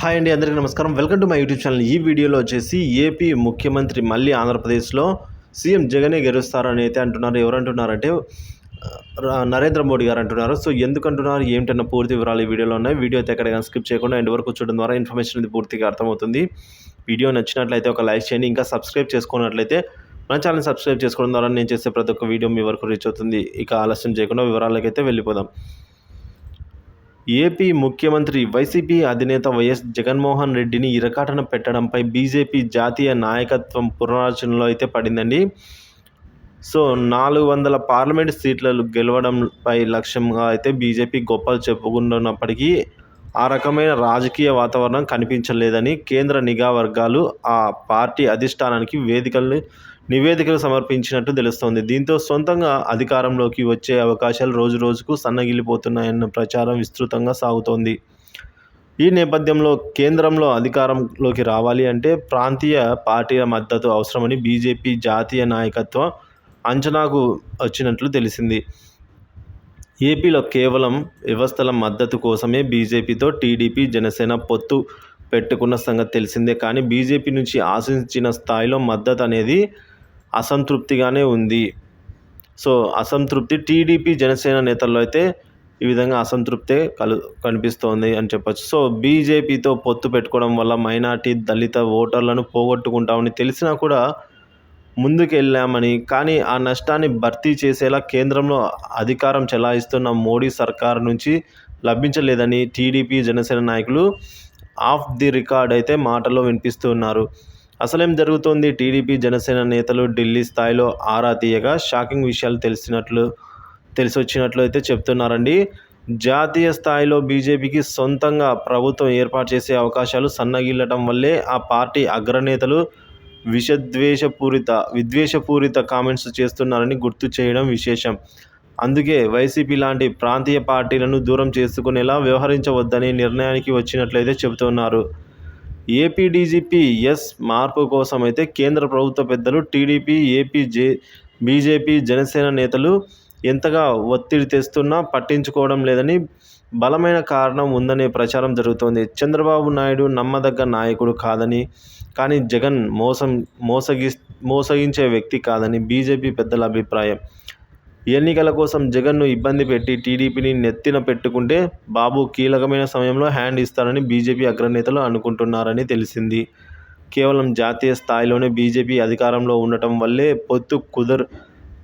Hi అండి అందరికీ నమస్కారం. Welcome to my YouTube channel. ఈ వీడియోలో వచ్చేసి ఏపీ ముఖ్యమంత్రి మళ్ళీ ఆంధ్రప్రదేశ్లో సీఎం జగనే గెలుస్తారని అయితే అంటున్నారు. ఎవరంటున్నారంటే నరేంద్ర మోడీ గారు అంటున్నారు. సో ఎందుకు అంటున్నారు ఏమిటన్న పూర్తి వివరాలు ఈ వీడియోలో ఉన్నాయి. వీడియో అయితే ఎక్కడ స్కిప్ చేయకుండా ఎండ్ వరకు చూడడం ద్వారా ఇన్ఫర్మేషన్ అనేది పూర్తిగా అర్థమవుతుంది. వీడియో నచ్చినట్లయితే ఒక లైక్ చేయండి. ఇంకా సబ్స్క్రైబ్ చేసుకున్నట్లయితే మన ఛానల్ సబ్స్క్రైబ్ చేసుకోవడం ద్వారా నేను చేసే ప్రతి ఒక్క వీడియో మీ వరకు రీచ్ అవుతుంది. ఇక ఆలస్యం చేయకుండా వివరాలకైతే వెళ్ళిపోదాం. ఏపీ ముఖ్యమంత్రి వైసీపీ అధినేత వైఎస్ జగన్మోహన్ రెడ్డిని ఇరకాటన పెట్టడంపై బీజేపీ జాతీయ నాయకత్వం పునరాచనలో అయితే పడిందండి. సో నాలుగు వందల పార్లమెంట్ సీట్లను గెలవడంపై లక్ష్యంగా అయితే బీజేపీ గొప్పలు చెప్పుకుంటున్నప్పటికీ ఆ రకమైన రాజకీయ వాతావరణం కనిపించలేదని కేంద్ర నిఘా వర్గాలు ఆ పార్టీ అధిష్టానానికి వేదికల్ని నివేదికలు సమర్పించినట్టు తెలుస్తోంది. దీంతో సొంతంగా అధికారంలోకి వచ్చే అవకాశాలు రోజు రోజుకు సన్నగిలిపోతున్నాయన్న ప్రచారం విస్తృతంగా సాగుతోంది. ఈ నేపథ్యంలో కేంద్రంలో అధికారంలోకి రావాలి అంటే ప్రాంతీయ పార్టీల మద్దతు అవసరమని బీజేపీ జాతీయ నాయకత్వం అంచనాకు వచ్చినట్లు తెలిసింది. ఏపీలో కేవలం వ్యవస్థల మద్దతు కోసమే బీజేపీతో టీడీపీ జనసేన పొత్తు పెట్టుకున్న సంగతి తెలిసిందే. కానీ బీజేపీ నుంచి ఆశించిన స్థాయిలో మద్దతు అనేది అసంతృప్తిగానే ఉంది. సో అసంతృప్తి టీడీపీ జనసేన నేతల్లో అయితే ఈ విధంగా అసంతృప్తే కలు కనిపిస్తోంది అని చెప్పొచ్చు. సో బీజేపీతో పొత్తు పెట్టుకోవడం వల్ల మైనార్టీ దళిత ఓటర్లను పోగొట్టుకుంటామని తెలిసినా కూడా ముందుకెళ్ళామని కానీ ఆ నష్టాన్ని భర్తీ చేసేలా కేంద్రంలో అధికారం చెలాయిస్తున్న మోడీ సర్కార్ నుంచి లభించలేదని టీడీపీ జనసేన నాయకులు ఆఫ్ ది రికార్డ్ అయితే మాటల్లో వినిపిస్తున్నారు. అసలేం జరుగుతోంది? టీడీపీ జనసేన నేతలు ఢిల్లీ స్థాయిలో ఆరా తీయగా షాకింగ్ విషయాలు తెలిసినట్లు తెలిసి వచ్చినట్లు అయితే చెప్తున్నారండి. జాతీయ స్థాయిలో బీజేపీకి సొంతంగా ప్రభుత్వం ఏర్పాటు చేసే అవకాశాలు సన్నగిల్లటం వల్లే ఆ పార్టీ అగ్రనేతలు విషద్వేషపూరిత విద్వేషపూరిత కామెంట్స్ చేస్తున్నారని గుర్తు చేయడం విశేషం. అందుకే వైసీపీ లాంటి ప్రాంతీయ పార్టీలను దూరం చేసుకునేలా వ్యవహరించవద్దనే నిర్ణయానికి వచ్చినట్లయితే చెబుతున్నారు. ఏపీ డీజీపీ ఎస్ మార్పు కోసం అయితే కేంద్ర ప్రభుత్వ పెద్దలు TDP AP J BJP Janasena నేతలు ఎంతగా ఒత్తిడి తెస్తున్నా పట్టించుకోవడం లేదని బలమైన కారణం ఉందనే ప్రచారం జరుగుతోంది. చంద్రబాబు నాయుడు నమ్మదగ్గ నాయకుడు కాదని కానీ జగన్ మోసం మోసగి మోసగించే వ్యక్తి కాదని బీజేపీ పెద్దల అభిప్రాయం. ఎన్నికల కోసం జగన్ను ఇబ్బంది పెట్టి టీడీపీని నెత్తిన పెట్టుకుంటే బాబు కీలకమైన సమయంలో హ్యాండ్ ఇస్తారని బీజేపీ అగ్రనేతలు అనుకుంటున్నారని తెలిసింది. కేవలం జాతీయ స్థాయిలోనే బీజేపీ అధికారంలో ఉండటం వల్లే పొత్తు కుదర్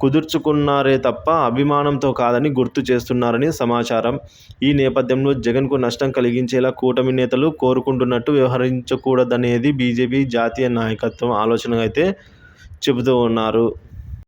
కుదుర్చుకున్నారే తప్ప అభిమానంతో కాదని గుర్తు చేస్తున్నారని సమాచారం. ఈ నేపథ్యంలో జగన్కు నష్టం కలిగించేలా కూటమి నేతలు కోరుకుంటున్నట్టు వ్యవహరించకూడదనేది బీజేపీ జాతీయ నాయకత్వం ఆలోచన అయితే చెబుతూ ఉన్నారు.